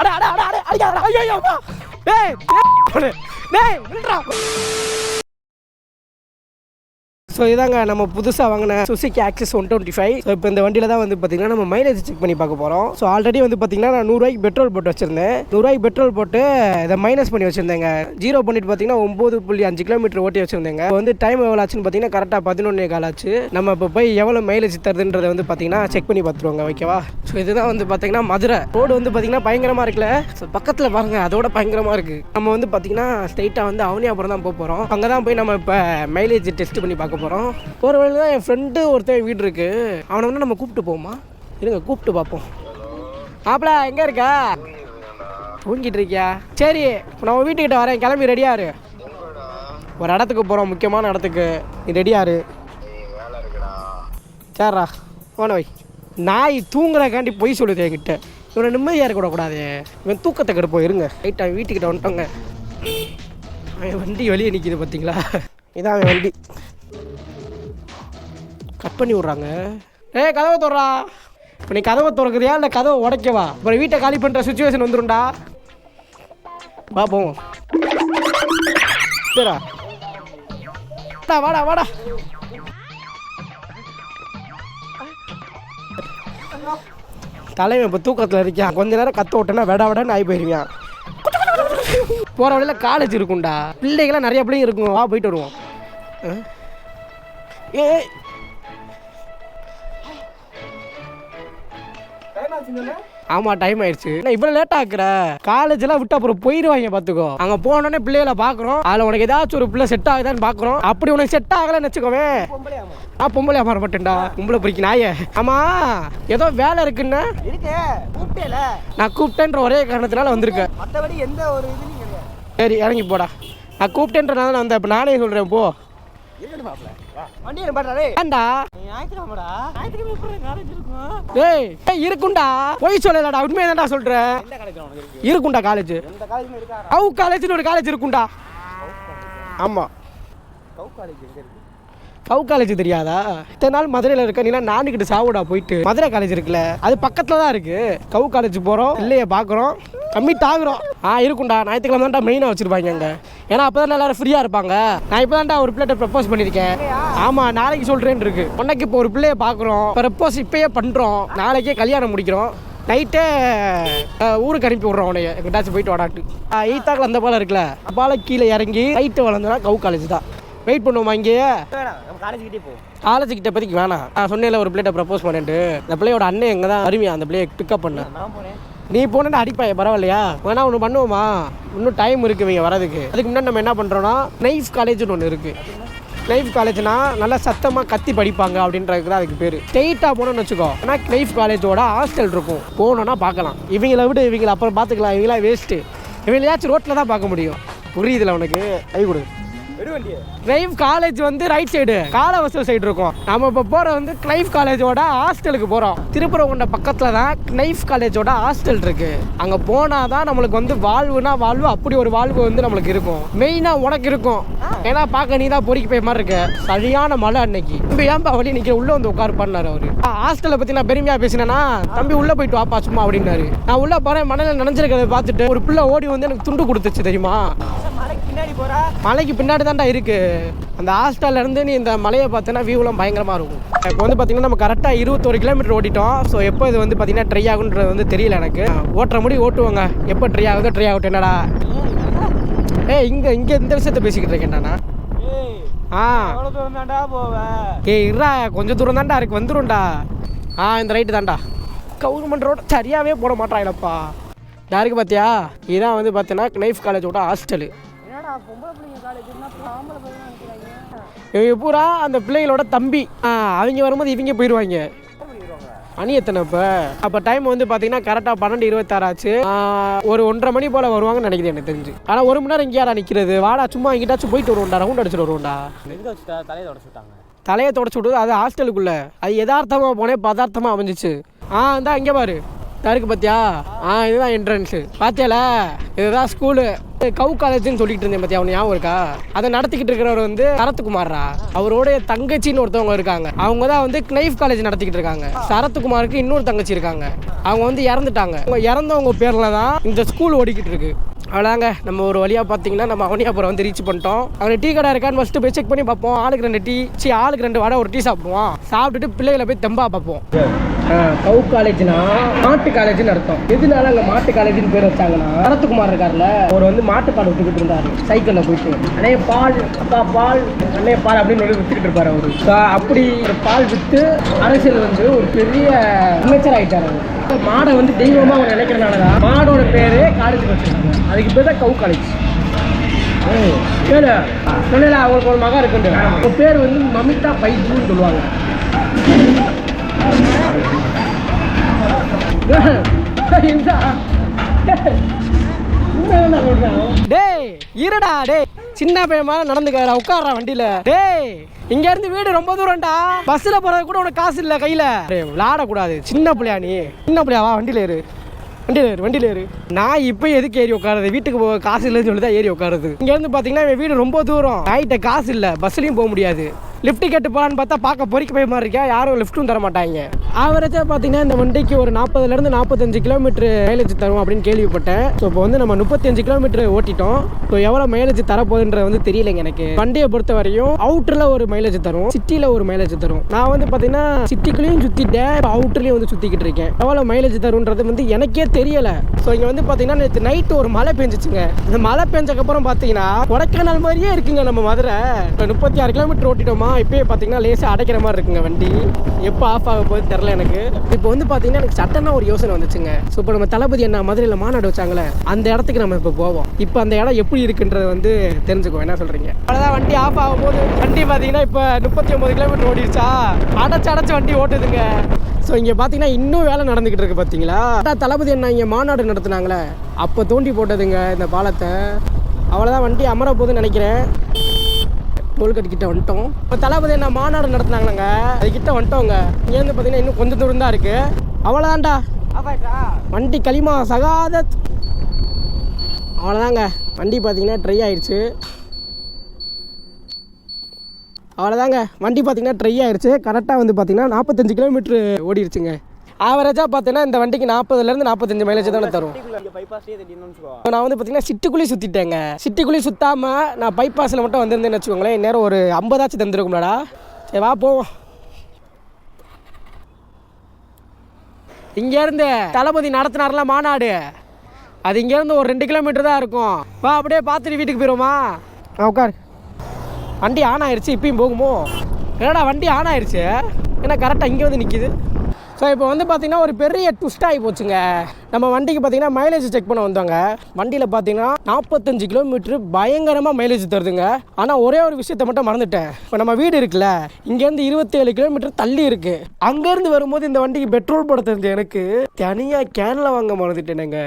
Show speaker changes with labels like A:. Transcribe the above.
A: அட அட அட அட அடிக்காதடா. ஐயோ ஐயோ அப்பா. டேய் டேய், டேய் நில்றா. ஸோ இதாங்க நம்ம புதுசாக வாங்கின Suzuki Access one twenty five so இப்போ இந்த வண்டியில் தான் வந்து பார்த்தீங்கன்னா நம்ம மைலேஜ் செக் பண்ணி பார்க்க போகிறோம் ஸோ ஆல்ரெடி வந்து பார்த்தீங்கன்னா நான் நூறுரூவாய்க்கு பெட்ரோல் போட்டு வச்சிருந்தேன். நூறுரூவாய்க்கு பெட்ரோல் போட்டு இதை மைனஸ் பண்ணி வச்சிருந்தேங்க. ஜீரோ பண்ணிட்டு பார்த்தீங்கன்னா ஒம்பது புள்ளி அஞ்சு கிலோமீட்டர் ஓட்டி வச்சிருந்தேங்க. வந்து டைம் எவ்வளோ ஆச்சுன்னு பார்த்தீங்கன்னா கரெக்டாக பதினொன்னே கால் ஆச்சு. நம்ம இப்போ போய் எவ்வளோ மைலேஜ் தருதுன்றதை வந்து பார்த்தீங்கன்னா செக் பண்ணி பார்த்துருவாங்க ஓகேவா ஸோ இதுதான் வந்து பார்த்தீங்கன்னா மதுரை. ரோடு வந்து பார்த்தீங்கன்னா பயங்கரமாக இருக்குல்ல? ஸோ பக்கத்தில் பாருங்க அதோட பயங்கரமாக இருக்குது நம்ம வந்து பார்த்தீங்கன்னா ஸ்ட்ரைட்டாக வந்து அவனியாபுரம் தான் போக போகிறோம் அங்கே தான் போய் நம்ம இப்போ மைலேஜ் டெஸ்ட் பண்ணி பார்க்க போகிறோம் போகிறோம் போகிற வழியில் தான் என் ஃப்ரெண்டு ஒருத்தன் வீடு இருக்கு. அவனை வந்து நம்ம கூப்பிட்டு போமா இருங்க கூப்பிட்டு பார்ப்போம். ஆப்பிளா எங்கே இருக்கா? தூங்கிட்டு இருக்கியா? சரி இப்போ நம்ம வீட்டுக்கிட்ட வரேன். கிளம்பி ரெடியா இரு. ஒரு இடத்துக்கு போகிறோம் முக்கியமான இடத்துக்கு. நீ ரெடியாக இரு. சரிடா போன வை. நாய் தூங்குறக்காண்டி பொய் சொல்லுது என்கிட்ட. இவனை நிம்மதியாக இருக்கக்கூடாது. இவன் தூக்கத்தை கெடுப்போம் இருங்க. ரைட்டாக வீட்டுக்கிட்ட வந்துட்டோங்க. அவன் வண்டி வெளியே நிற்கிது பார்த்தீங்களா இதான் அவன் வண்டி. கட் பண்ணி விட்றாங்க. ஏ கதவை திறடா இப்போ நீ கதவை திறக்குறியா இல்லை கதவை உடைக்கவா? அப்புறம் வீட்டை காலி பண்ணுற சுச்சுவேஷன் வந்துடும்டா பாப்போம் சரிடா. வாடா வாடா வாடா. தலைவன் இப்போ தூக்கத்தில் இருக்கான். கொஞ்ச நேரம் கத்த விட்டேன்னா விட விடன்னு ஆகி போயிருவான் போகிற வழியில் காலேஜ் இருக்கும்டா. பிள்ளைகளாம் நிறைய பிள்ளைங்க இருக்கும். வா போயிட்டு வருவோம். ஆ? ஆமா டைம் ஆயிடுச்சு. என்ன இவ்வளவு லேட் ஆக்குற காலேஜ் எல்லாம் விட்டு அப்புறம் போயிருவாங்க பாத்துக்கோ. அங்க போனோடனே பிள்ளைகளை பாக்குறோம். அதுல உனக்கு ஏதாச்சும் ஒரு பிள்ளை செட் ஆகுதான்னு பாக்குறோம். அப்படி உனக்கு செட் ஆகலன்னு வச்சுக்கோவே நான் பொம்பளை மாற மாட்டேன்டா பொம்பளை பிடிக்க நாய. ஆமா ஏதோ வேலை இருக்குன்னு. நான் கூப்பிட்டேன்ற ஒரே காரணத்தினால வந்திருக்கேன்.
B: மற்றபடி எந்த ஒரு
A: சரி இறங்கி போடா. நான் கூப்பிட்டேன்றனால நான் வந்தேன். இப்போ நானே சொல்றேன் போ. இருக்கும்டா பொய் சொல்லலடா.
B: உனக்கு இருக்கு?
A: இருக்கும்டா காலேஜ் கவு காலேஜ்னு ஒரு காலேஜ் இருக்கும்டா ஆமா.
B: கவு காலேஜ் எங்க இருக்கு?
A: கவு காலேஜ் தெரியாதா? இத்தனை நாள் மதுரையில் இருக்க நீனா நானுக்கிட்ட சாவுடா போயிட்டு. மதுரை காலேஜ் இருக்குல்ல அது பக்கத்தில் தான் இருக்கு. கவு காலேஜ் போகிறோம் இல்லையே பார்க்குறோம் கம்மிட் ஆகுறோம். ஆ இருக்கும்டா. ஞாயிற்றுக்கிழமை தான்டா மெயினாக வச்சுருப்பாங்க அங்கே. ஏன்னா அப்போ தான் எல்லாரும் ஃப்ரீயாக இருப்பாங்க. நான் இப்போ தான்டா ஒரு பிள்ளைகிட்ட ப்ரப்போஸ் பண்ணியிருக்கேன். ஆமாம் நாளைக்கு சொல்கிறேன்னு இருக்கு. உனக்கு இப்போ ஒரு பிள்ளைய பார்க்குறோம் ப்ரப்போஸ் இப்போயே பண்ணுறோம் நாளைக்கே கல்யாணம் முடிக்கிறோம். நைட்டே ஊருக்கு அனுப்பி விட்றோம் உனைய எங்கிட்டாச்சும் போயிட்டு வாடாட்டு ஈத்தாக்கில் அந்த பாலம் இருக்குல்ல பாலம் கீழே இறங்கி நைட்டு வளர்ந்தனா கவு காலேஜ் தான். வெயிட் பண்ணுவோமா இங்கேயே?
B: காலேஜ் கிட்டே போ
A: காலேஜ் கிட்ட பற்றிக்கு வேணாம். நான் சொன்னேன்ல ஒரு பிள்ளைகிட்ட ப்ரப்போஸ் பண்ணிட்டு அந்த பிள்ளையோட அண்ணன் எங்கே தான்? அருமையா அந்த பிள்ளையை பிக்கப் பண்ண. நீ போனா அடிப்பாய பரவாயில்லையா? வேணா ஒன்று பண்ணுவோமா? இன்னும் டைம் இருக்கு இவங்க வரதுக்கு அதுக்கு முன்னாடி நம்ம என்ன பண்ணுறோன்னா நைஃப் காலேஜ்னு ஒன்று இருக்குது நைஃப் காலேஜ்னா நல்லா சத்தமாக கத்தி படிப்பாங்க அப்படின்றதுக்கு தான் அதுக்கு பேர். ஸ்ட்ரெயிட்டாக போனோம்னு வச்சுக்கோ. ஆனால் நைஃப் காலேஜோட ஹாஸ்டல் இருக்கும். போனோன்னா பார்க்கலாம். இவங்கள விட இவங்கள அப்புறம் பார்த்துக்கலாம். இவங்களாம் வேஸ்ட்டு இவங்களையாச்சும் ரோட்டில் தான் பார்க்க முடியும். புரியுதுல உனக்கு? கை கொடு. கிளைவ் காலேஜ் வந்து ரைட் சைடு காலவசல் சைடு இருக்கும். நம்ம இப்போ போகிற வந்து கிளைவ் காலேஜோட ஹாஸ்டலுக்கு போகிறோம் திருப்பரங்குண்ட பக்கத்தில் தான் கிளைவ் காலேஜோட ஹாஸ்டல் இருக்கு. அங்கே போனால் தான் நம்மளுக்கு வந்து வாழ்வுனா வாழ்வு அப்படி ஒரு வாழ்வு வந்து நம்மளுக்கு இருக்கும். மெயினாக உனக்கு இருக்கும். ஏன்னா பார்க்க நீ தான் பொறிக்கு போய் மாதிரி இருக்க. சரியான மழை அன்னைக்கு. இப்போ ஏன்பா வழி நிற்க உள்ளே வந்து உட்கார் பண்ணார் அவர். ஹாஸ்டலை பற்றி நான் பெருமையாக பேசினேன்னா தம்பி உள்ளே போயிட்டு வாப்பா சும்மா அப்படின்னாரு. நான் உள்ளே போகிறேன் மணலில் நினைஞ்சிருக்கிறத பார்த்துட்டு ஒரு பிள்ளை ஓடி வந்து எனக்கு துண்டு கொடுத்துச்சு தெரியுமா?
B: பின்னாடி போறா?
A: மலைக்கு பின்னாடி தான்டா இருக்கு. அந்த ஹாஸ்டல்ல இருந்து நீ இந்த மலையை பார்த்தீங்கன்னா வியூலாம் பயங்கரமா இருக்கும். இப்போ வந்து பார்த்தீங்கன்னா நம்ம கரெக்டாக இருபத்தொரு கிலோமீட்டர் ஓடிட்டோம். ஸோ எப்போ இது வந்து பார்த்தீங்கன்னா ட்ரை ஆகுன்றது வந்து தெரியல எனக்கு. ஓட்டுற முடி ஓட்டுவாங்க. எப்போ ட்ரை ஆகுதோ ட்ரை ஆகட்டும் என்னடா? ஏய் இங்கே இங்கே இந்த விஷயத்த பேசிக்கிட்டு இருக்கேன்டா
B: ஏய்
A: ஆ. ஏய் இருடா. கொஞ்சம் தூரம் தான்டா இருக்கு. வந்துரும்டா. ஆ இந்த ரைட்டு தான்டா. கவர்மெண்ட் ரோடு சரியாகவே போட மாட்டாங்களப்பா யாருக்கு பார்த்தியா இதான் வந்து பார்த்தீங்கன்னா நைஃப் காலேஜோட ஹாஸ்டலு
B: பொம்பளை பிள்ளைங்க காலேஜ்னா ஆம்பளை பையன் நினைக்கிறாங்க
A: இவங்க பூரா அந்த பிள்ளைகளோட தம்பி. அவங்க வரும்போது இவங்க போயிடுவாங்க மணி எத்தனை இப்போ? அப்போ டைம் வந்து பார்த்தீங்கன்னா கரெக்டாக பன்னெண்டு இருபத்தாறு ஆச்சு. ஒரு ஒன்றரை மணி போல் வருவாங்கன்னு நினைக்கிறேன் எனக்கு தெரிஞ்சு. ஆனால் ஒரு மணி நேரம் இங்கேயாடா நிற்கிறது வாடா சும்மா எங்கிட்டாச்சும் போயிட்டு வருவோம்டா ரவுண்ட் அடிச்சுட்டு வருவோம்டா.
B: தலையை தொடச்சு
A: தலையை தொடச்சு விடுது அது ஹாஸ்டலுக்குள்ளே அது யதார்த்தமாக போனேன் பதார்த்தமாக அமைஞ்சிச்சு. ஆ இந்தா இங்கே பாரு. தருக்கு இருக்கு பார்த்தியா ஆ இதுதான் என்ட்ரன்ஸு பார்த்தியால இதுதான் ஸ்கூலு கவு காலேஜ்னு சொல்லிட்டு இருந்தேன் பத்தி அவன் ஞாபகம் இருக்கா? அதை நடத்திக்கிட்டு இருக்கிறவர் வந்து சரத்குமார்ரா. அவரோடைய தங்கச்சின்னு ஒருத்தவங்க இருக்காங்க. அவங்க தான் வந்து நைஃப் காலேஜ் நடத்திக்கிட்டு இருக்காங்க. சரத்குமாருக்கு இன்னொரு தங்கச்சி இருக்காங்க. அவங்க வந்து இறந்துட்டாங்க. இறந்தவங்க பேர்ல தான் இந்த ஸ்கூல் ஓடிக்கிட்டு இருக்கு. அவ்வளோதாங்க நம்ம ஒரு வழியாக பார்த்தீங்கன்னா நம்ம அவனியாபுரம் வந்து ரீச் பண்ணிட்டோம். அங்கே டீ கடை இருக்கான்னு ஃபஸ்ட்டு போய் செக் பண்ணி பார்ப்போம். ஆளுக்கு ரெண்டு டீ சி ஆளுக்கு ரெண்டு வடை ஒரு டீ சாப்பிடுவோம் சாப்பிட்டுட்டு பிள்ளைகளை போய் தெம்பா பார்ப்போம். கவு காலேஜ்னா மாட்டு காலேஜ்னு அர்த்தம். எதனால அங்கே மாட்டு காலேஜ்னு பேர் வச்சாங்கன்னா சரத்குமார் இருக்கார்ல அவர் வந்து மாட்டு பால் விட்டுக்கிட்டு இருந்தார். சைக்கிளில் போயிட்டு. அண்ணே பால் அப்பா பால் அண்ணே பால் அப்படின்னு சொல்லி வித்துக்கிட்டு இருப்பார் அவரு. அப்படி ஒரு பால் விற்று அரசியல் வந்து ஒரு பெரிய அமைச்சர் ஆயிட்டார் அவர். மாடை வந்து தெய்வமாக அவங்க நினைக்கிறனால தான் மாடோட பேரே காலேஜ் வச்சிருக்காங்க. அதுக்கு பேர் தான் கவு காலேஜ். கேளு சொன்னல அவங்களுக்கு ஒரு மகன் இருக்குண்டு பேர் வந்து மமிதா பைஜூன்னு சொல்லுவாங்க. டேய் இருடா டேய். சின்ன பையன் மாதிரி நடந்துக்க உட்கார்றா வண்டியில. டேய் இங்க இருந்து வீடு ரொம்ப தூரம்டா. பஸ்ல போறது கூட உனக்கு காசு இல்ல கையில. டேய், விளையாடக்கூடாது. சின்ன பிள்ளையா நீ. சின்ன பிள்ளையா வா வண்டியில ஏறு. வண்டியில் ஏறு வண்டியில் ஏறு. நான் இப்போ எதுக்கு ஏறி உட்காருது வீட்டுக்கு போக காசு இல்லைன்னு சொல்லி தான் ஏறி உட்காருது இங்கேருந்து இருந்து பாத்தீங்கன்னா வீடு ரொம்ப தூரம். நைட்ட காசு இல்லை பஸ்லேயும் போக முடியாது. லிஃப்ட் கேட்டு போகலான்னு பார்த்தா பார்க்க பொறிக்க போய் மாதிரி இருக்கா. யாரும் லிஃப்ட்டும் தர மாட்டாங்க ஆவரேஜாக பார்த்தீங்கன்னா இந்த வண்டிக்கு ஒரு நாற்பதுலேருந்து நாற்பத்தஞ்சு கிலோமீட்டர் மைலேஜ் தரும் அப்படின்னு கேள்விப்பட்டேன். ஸோ இப்போ வந்து நம்ம முப்பத்தஞ்சு கிலோமீட்டர் ஓட்டிட்டோம். ஸோ எவ்வளோ மைலேஜ் தரப்போகுதுன்றது வந்து தெரியலைங்க எனக்கு. வண்டியை பொறுத்த வரையும் அவுட்டரில் ஒரு மைலேஜ் தரும் சிட்டியில் ஒரு மைலேஜ் தரும். நான் வந்து பார்த்தீங்கன்னா சிட்டிக்குள்ளேயும் சுற்றிட்டேன் அவுட்டர்லேயும் வந்து சுற்றிக்கிட்டு இருக்கேன். எவ்வளோ மைலேஜ் தரும்ன்றது வந்து எனக்கே தெரியலை. ஸோ இங்கே வந்து பார்த்தீங்கன்னா நேற்று நைட்டு ஒரு மழை பெஞ்சிச்சுங்க. இந்த மழை பெஞ்சக்கப்புறம் பார்த்தீங்கன்னா கொடைக்கானல் மாதிரியே இருக்குங்க நம்ம மதுரை. இப்போ முப்பத்தி ஆறு கிலோமீட்டர் ஓட்டிட்டோமா? இப்போயே பார்த்தீங்கன்னா லேசாக அடைக்கிற மாதிரி இருக்குங்க வண்டி. எப்போ ஆஃப் ஆக போகுது தெரில எனக்கு. இப்போ வந்து பார்த்தீங்கன்னா எனக்கு சட்டனா ஒரு யோசனை வந்துச்சுங்க. ஸோ இப்போ நம்ம தளபதி என்ன மதுரையில் மாநாடு வச்சாங்களே அந்த இடத்துக்கு நம்ம இப்போ போவோம். இப்போ அந்த இடம் எப்படி இருக்குன்றது வந்து தெரிஞ்சுக்குவோம். என்ன சொல்கிறீங்க அவ்வளோதான் வண்டி ஆஃப் ஆகும் போது வண்டி பார்த்தீங்கன்னா இப்போ முப்பத்தி ஒம்பது கிலோமீட்டர் ஓடிடுச்சா? அடைச்சு அடைச்சு வண்டி ஓட்டுதுங்க. ஸோ இங்கே பார்த்தீங்கன்னா இன்னும் வேலை நடந்துக்கிட்டு இருக்கு பார்த்தீங்களா? தளபதி என்ன இங்கே மாநாடு நடத்துனாங்களே. அப்போ தோண்டி போட்டதுங்க இந்த பாலத்தை. அவ்வளோதான் வண்டி அமர போகுதுன்னு நினைக்கிறேன். டோல்கேட் கிட்ட வந்துட்டோம். இப்போ தளபதி என்ன மாநாடு நடத்துனாங்களாங்க? அதுக்கிட்ட வந்துட்டோங்க. இங்கேருந்து பார்த்தீங்கன்னா இன்னும் கொஞ்சம் தூரம் தான் இருக்கு. அவ்வளோதான்டா வண்டி களிமா சகாத அவ்வளோதாங்க வண்டி பார்த்தீங்கன்னா ட்ரை ஆயிடுச்சு அவ்வளோதாங்க வண்டி பார்த்தீங்கன்னா ட்ரை ஆயிடுச்சு கரெக்டாக வந்து பார்த்தீங்கன்னா நாற்பத்தஞ்சு கிலோமீட்ரு ஓடிடுச்சுங்க ஆவரேஜாக பார்த்தீங்கன்னா இந்த வண்டிக்கு நாற்பதுலேருந்து நாற்பத்தஞ்சு மைலேஜ் தானே தரும். நான் வந்து பார்த்தீங்கன்னா சிட்டிக்குள்ளேயே சுற்றிட்டேங்க சிட்டிக்குள்ளேயே சுத்தாமல் நான் பைபாஸில் மட்டும் வந்திருந்தேன்னு வச்சுக்கோங்களேன். நேரம் ஒரு ஐம்பதாச்சும் தந்துருக்கும்லடா. சரி வா போவோம். இங்கேருந்து தளபதி நடத்தினார்ல மாநாடு. அது இங்கேருந்து ஒரு ரெண்டு கிலோமீட்டர் தான் இருக்கும். வா அப்படியே பார்த்துட்டு வீட்டுக்கு போயிடுவோமா ஆ உட்கார். வண்டி ஆன் ஆயிடுச்சு இப்பயும் போகுமோ? என்னடா வண்டி ஆன் ஆயிடுச்சு ஏன்னா கரெக்டாக இங்கே வந்து நிற்கிது ஸோ இப்போ வந்து பார்த்தீங்கன்னா ஒரு பெரிய ட்விஸ்ட் ஆகி போச்சுங்க. நம்ம வண்டிக்கு பார்த்தீங்கன்னா மைலேஜ் செக் பண்ண வந்தோங்க. வண்டியில் பார்த்தீங்கன்னா நாற்பத்தஞ்சு கிலோமீட்டர் பயங்கரமாக மைலேஜ் தருதுங்க. ஆனால் ஒரே ஒரு விஷயத்தை மட்டும் மறந்துட்டேன். இப்போ நம்ம வீடு இருக்குல்ல இங்கேருந்து இருபத்தேழு கிலோமீட்டர் தள்ளி இருக்கு. அங்கேருந்து வரும்போது இந்த வண்டிக்கு பெட்ரோல் போட தெரிஞ்ச எனக்கு. தனியாக கேனில் வாங்க மறந்துட்டேனுங்க.